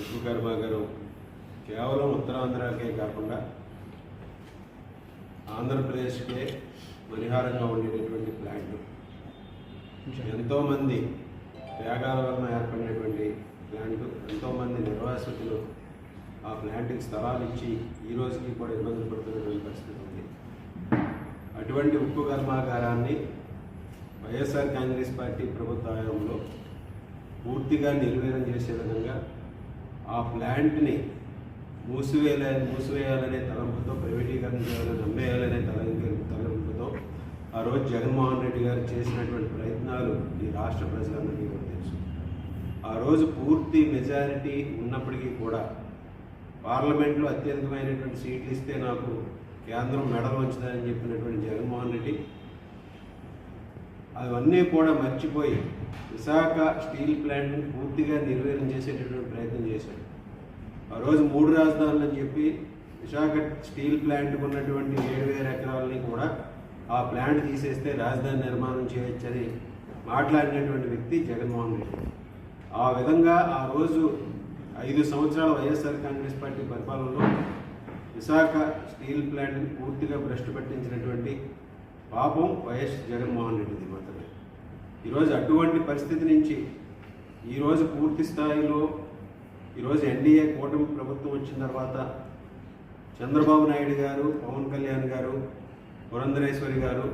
ఉప్పు కర్మాగారం కేవలం ఉత్తరాంధ్రకే కాకుండా ఆంధ్రప్రదేశ్కే పరిహారంగా ఉండేటటువంటి ప్లాంట్. ఎంతోమంది త్యాగాల వలన ఏర్పడినటువంటి ప్లాంట్ ఎంతోమంది నిర్వాసితులు ఆ ప్లాంట్కి స్థలాలు ఇచ్చి ఈ రోజుకి కూడా ఇబ్బందులు పడుతున్నటువంటి పరిస్థితి ఉంది. అటువంటి ఉక్కు కర్మాగారాన్ని వైఎస్ఆర్ కాంగ్రెస్ పార్టీ ప్రభుత్వ హయాంలో పూర్తిగా నిర్వీర్యం చేసే విధంగా ఆ ప్లాంట్ని మూసివేయాలని మూసివేయాలనే తలంపుతో ప్రైవేటీకరణ చేయాలని అమ్మేయాలనే తలంపు తలంపుతో ఆ రోజు జగన్మోహన్ రెడ్డి గారు చేసినటువంటి ప్రయత్నాలు ఈ రాష్ట్ర ప్రజలందరికీ కూడా తెలుసు. ఆ రోజు పూర్తి మెజారిటీ ఉన్నప్పటికీ కూడా పార్లమెంట్లో అత్యధికమైనటువంటి సీట్లు ఇస్తే నాకు కేంద్రం మెడలు వంచుదని చెప్పినటువంటి జగన్మోహన్ అవన్నీ కూడా మర్చిపోయి విశాఖ స్టీల్ ప్లాంట్ని పూర్తిగా నిర్వీర్యం చేసేటటువంటి ప్రయత్నం చేశాడు. ఆ రోజు మూడు రాజధానులు అని చెప్పి విశాఖ స్టీల్ ప్లాంట్కి ఉన్నటువంటి ఏడు వేల ఎకరాలని కూడా ఆ ప్లాంట్ తీసేస్తే రాజధాని నిర్మాణం చేయొచ్చని మాట్లాడినటువంటి వ్యక్తి జగన్మోహన్ రెడ్డి. ఆ విధంగా ఆ రోజు ఐదు సంవత్సరాల వైఎస్ఆర్ కాంగ్రెస్ పార్టీ పరిపాలనలో విశాఖ స్టీల్ ప్లాంట్ని పూర్తిగా భ్రష్టు పట్టించినటువంటి పాపం వైఎస్ జగన్మోహన్ రెడ్డిది మాత్రమే. ఈరోజు అటువంటి పరిస్థితి నుంచి ఈరోజు పూర్తి స్థాయిలో ఈరోజు ఎన్డీఏ కూటమి ప్రభుత్వం వచ్చిన తర్వాత చంద్రబాబు నాయుడు గారు పవన్ కళ్యాణ్ గారు పురంధరేశ్వరి గారు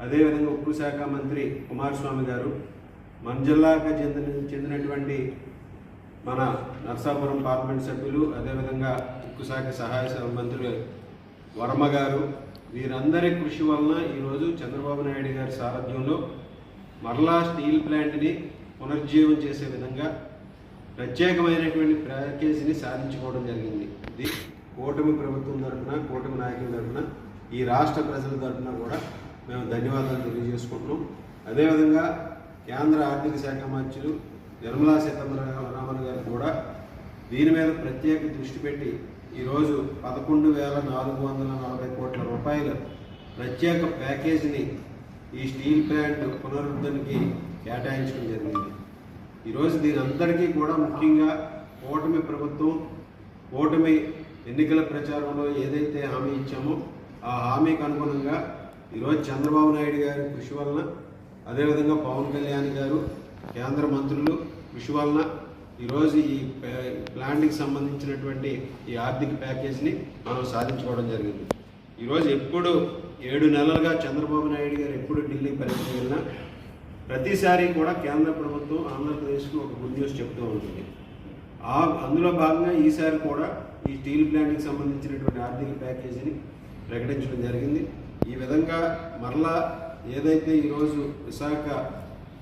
అదేవిధంగా ఉక్కు శాఖ మంత్రి కుమారస్వామి గారు మన జిల్లాకు చెందిన చెందినటువంటి మన నర్సాపురం పార్లమెంట్ సభ్యులు అదేవిధంగా ఉక్కు శాఖ సహాయ మంత్రులు వర్మ గారు వీరందరి కృషి వలన ఈరోజు చంద్రబాబు నాయుడు గారి సారథ్యంలో మరలా స్టీల్ ప్లాంట్ని పునరుజ్జీవం చేసే విధంగా ప్రత్యేకమైనటువంటి ప్యాకేజీని సాధించుకోవడం జరిగింది. ఇది కూటమి ప్రభుత్వం తరఫున కూటమి నాయకుల తరఫున ఈ రాష్ట్ర ప్రజల తరఫున కూడా మేము ధన్యవాదాలు తెలియజేసుకుంటున్నాం. అదేవిధంగా కేంద్ర ఆర్థిక శాఖ మంత్రులు నిర్మలా సీతారామన్ గారు కూడా దీని మీద ప్రత్యేక దృష్టి పెట్టి ఈరోజు పదకొండు వేల నాలుగు వందల నలభై కోట్ల రూపాయల ప్రత్యేక ప్యాకేజీని ఈ స్టీల్ ప్లాంట్ పునరుద్ధరణకి కేటాయించడం జరిగింది. ఈరోజు దీని అందరికీ కూడా ముఖ్యంగా ఓటమి ప్రభుత్వం ఓటమి ఎన్నికల ప్రచారంలో ఏదైతే హామీ ఇచ్చామో ఆ హామీకి అనుగుణంగా ఈరోజు చంద్రబాబు నాయుడు గారి కృషి వలన అదేవిధంగా పవన్ కళ్యాణ్ గారు కేంద్ర మంత్రులు కృషి వలన ఈరోజు ఈ ప్లాంట్కి సంబంధించినటువంటి ఈ ఆర్థిక ప్యాకేజీని మనం సాధించుకోవడం జరిగింది. ఈరోజు ఎప్పుడు ఏడు నెలలుగా చంద్రబాబు నాయుడు గారు ఎప్పుడు ఢిల్లీ పర్యటన వెళ్ళినా ప్రతిసారి కూడా కేంద్ర ప్రభుత్వం ఆంధ్రప్రదేశ్కు ఒక గుడ్ న్యూస్ చెప్తూ ఉంటుంది. ఆ అందులో భాగంగా ఈసారి కూడా ఈ స్టీల్ ప్లాంట్కి సంబంధించినటువంటి ఆర్థిక ప్యాకేజీని ప్రకటించడం జరిగింది. ఈ విధంగా మరలా ఏదైతే ఈరోజు విశాఖ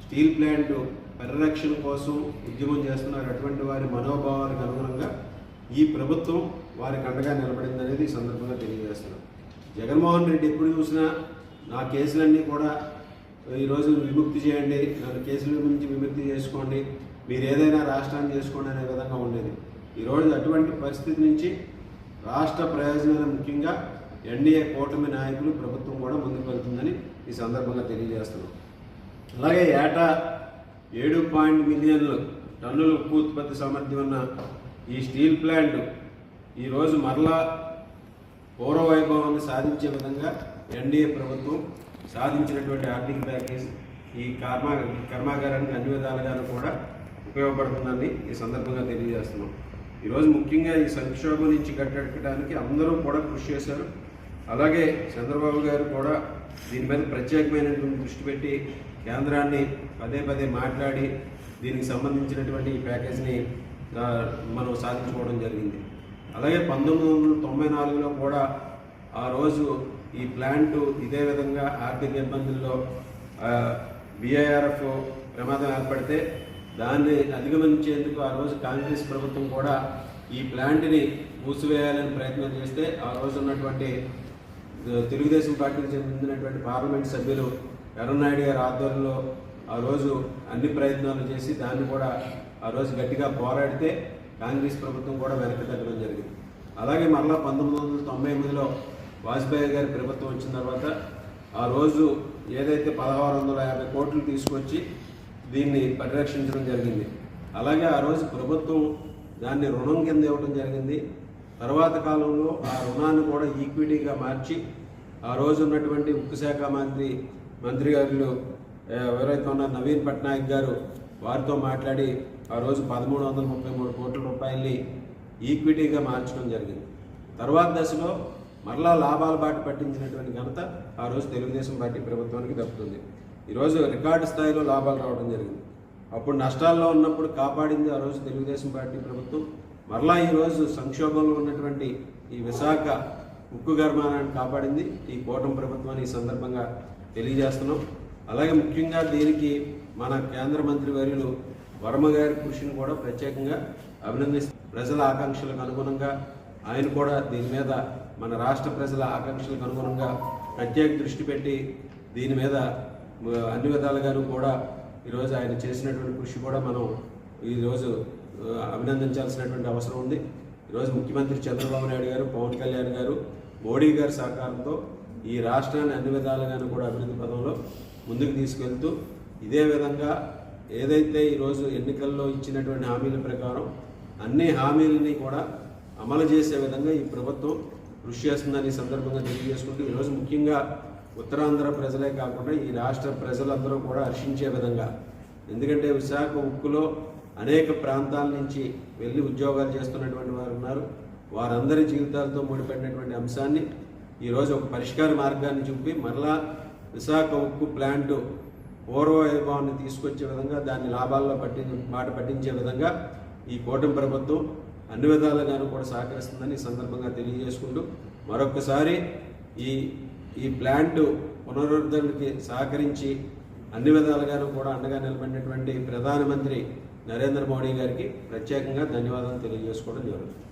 స్టీల్ ప్లాంట్ పరిరక్షణ కోసం ఉద్యమం చేస్తున్నారు. అటువంటి వారి మనోభావాలకు అనుగుణంగా ఈ ప్రభుత్వం వారికి అండగా నిలబడింది అనేది ఈ సందర్భంగా తెలియజేస్తున్నాం. జగన్మోహన్ రెడ్డి ఎప్పుడు చూసినా నా కేసులన్నీ కూడా ఈరోజు విముక్తి చేయండి నన్ను కేసుల నుంచి విముక్తి చేసుకోండి మీరు ఏదైనా రాష్ట్రాన్ని చేసుకోండి అనే విధంగా ఉండేది. ఈరోజు అటువంటి పరిస్థితి నుంచి రాష్ట్ర ప్రయోజనాలు ముఖ్యంగా ఎన్డీఏ కూటమి నాయకులు ప్రభుత్వం కూడా ముందుకు వెళ్తుందని ఈ సందర్భంగా తెలియజేస్తున్నాం. అలాగే ఏటా ఏడు పాయింట్ మిలియన్ల టన్నుల ఉక్కు ఉత్పత్తి సామర్థ్యం ఉన్న ఈ స్టీల్ ప్లాంట్ ఈరోజు మరలా పూర్వ వైభవాన్ని సాధించే విధంగా ఎన్డీఏ ప్రభుత్వం సాధించినటువంటి ఆర్థిక ప్యాకేజ్ ఈ కర్మా కర్మాగారానికి అన్ని విధాలుగాను కూడా ఉపయోగపడుతుందని ఈ సందర్భంగా తెలియజేస్తున్నాం. ఈరోజు ముఖ్యంగా ఈ సంక్షోభం నుంచి కట్టడానికి అందరూ కూడా కృషి చేశారు. అలాగే చంద్రబాబు గారు కూడా దీని మీద ప్రత్యేకమైనటువంటి దృష్టి పెట్టి కేంద్రాన్ని పదే పదే మాట్లాడి దీనికి సంబంధించినటువంటి ఈ ప్యాకేజ్ని మనం సాధించుకోవడం జరిగింది. అలాగే పంతొమ్మిది వందల తొంభై నాలుగులో కూడా ఆ రోజు ఈ ప్లాంట్ ఇదే విధంగా ఆర్థిక ఇబ్బందుల్లో బిఐఆర్ఎఫ్ ప్రమాదం ఏర్పడితే దాన్ని అధిగమించేందుకు ఆ రోజు కాంగ్రెస్ ప్రభుత్వం కూడా ఈ ప్లాంట్ని మూసివేయాలని ప్రయత్నం చేస్తే ఆ రోజు ఉన్నటువంటి తెలుగుదేశం పార్టీకి చెందినటువంటి పార్లమెంట్ సభ్యులు ఎర్రనాయుడు గారి ఆధ్వర్యంలో ఆ రోజు అన్ని ప్రయత్నాలు చేసి దాన్ని కూడా ఆ రోజు గట్టిగా పోరాడితే కాంగ్రెస్ ప్రభుత్వం కూడా వెనక్కి తగ్గడం జరిగింది. అలాగే మరలా పంతొమ్మిది వందల తొంభై ఎనిమిదిలో వాజ్పేయి గారి ప్రభుత్వం వచ్చిన తర్వాత ఆ రోజు ఏదైతే పదహారు వందల యాభై కోట్లు తీసుకొచ్చి దీన్ని పరిరక్షించడం జరిగింది. అలాగే ఆ రోజు ప్రభుత్వం దాన్ని రుణం కింద ఇవ్వడం జరిగింది. తర్వాత కాలంలో ఆ రుణాన్ని కూడా ఈక్విటీగా మార్చి ఆ రోజు ఉన్నటువంటి ఉక్కు శాఖ మంత్రి మంత్రి గారు ఎవరైతే ఉన్న నవీన్ పట్నాయక్ గారు వారితో మాట్లాడి ఆ రోజు పదమూడు వందల ముప్పై మూడు కోట్ల రూపాయల్ని ఈక్విటీగా మార్చడం జరిగింది. తర్వాత దశలో మరలా లాభాల బాట పట్టించినటువంటి ఘనత ఆ రోజు తెలుగుదేశం పార్టీ ప్రభుత్వానికి దక్కుతుంది. ఈరోజు రికార్డు స్థాయిలో లాభాలు రావడం జరిగింది. అప్పుడు నష్టాల్లో ఉన్నప్పుడు కాపాడింది ఆ రోజు తెలుగుదేశం పార్టీ ప్రభుత్వం. మరలా ఈరోజు సంక్షోభంలో ఉన్నటువంటి ఈ విశాఖ ఉక్కు గర్మానాన్ని కాపాడింది. ఈ కూటమి ప్రభుత్వాన్ని ఈ సందర్భంగా తెలియజేస్తున్నాం. అలాగే ముఖ్యంగా దీనికి మన కేంద్ర మంత్రి వర్యులు వర్మ గారి కృషిని కూడా ప్రత్యేకంగా అభినందిస్తూ ప్రజల ఆకాంక్షలకు అనుగుణంగా ఆయన కూడా దీని మీద మన రాష్ట్ర ప్రజల ఆకాంక్షలకు అనుగుణంగా ప్రత్యేక దృష్టి పెట్టి దీని మీద అన్ని విధాలుగాను కూడా ఈరోజు ఆయన చేసినటువంటి కృషి కూడా మనం ఈరోజు అభినందించాల్సినటువంటి అవసరం ఉంది. ఈరోజు ముఖ్యమంత్రి చంద్రబాబు నాయుడు గారు పవన్ కళ్యాణ్ గారు మోడీ గారి సహకారంతో ఈ రాష్ట్రాన్ని అన్ని విధాలుగాను కూడా అభివృద్ధి పదంలో ముందుకు తీసుకెళ్తూ ఇదే విధంగా ఏదైతే ఈరోజు ఎన్నికల్లో ఇచ్చినటువంటి హామీల ప్రకారం అన్ని హామీలని కూడా అమలు చేసే విధంగా ఈ ప్రభుత్వం కృషి చేస్తుందని సందర్భంగా తెలియజేసుకుంటూ ఈరోజు ముఖ్యంగా ఉత్తరాంధ్ర ప్రజలే కాకుండా ఈ రాష్ట్ర ప్రజలందరూ కూడా హర్షించే విధంగా. ఎందుకంటే విశాఖ ఉక్కులో అనేక ప్రాంతాల నుంచి వెళ్ళి ఉద్యోగాలు చేస్తున్నటువంటి వారు ఉన్నారు. వారందరి జీవితాలతో ముడిపడినటువంటి అంశాన్ని ఈరోజు ఒక పరిష్కార మార్గాన్ని చూపి మరలా విశాఖ ఉక్కు ప్లాంటు పూర్వ వైభవాన్ని తీసుకొచ్చే విధంగా దాన్ని లాభాల్లో పట్టి మాట పట్టించే విధంగా ఈ కూటమి ప్రభుత్వం అన్ని విధాలుగాను కూడా సహకరిస్తుందని సందర్భంగా తెలియజేసుకుంటూ మరొకసారి ఈ ఈ ప్లాంట్ పునరుద్ధరణకి సహకరించి అన్ని విధాలుగాను కూడా అండగా నిలబడినటువంటి ప్రధానమంత్రి నరేంద్ర మోడీ గారికి ప్రత్యేకంగా ధన్యవాదాలు తెలియజేసుకోవడం జరుగుతుంది.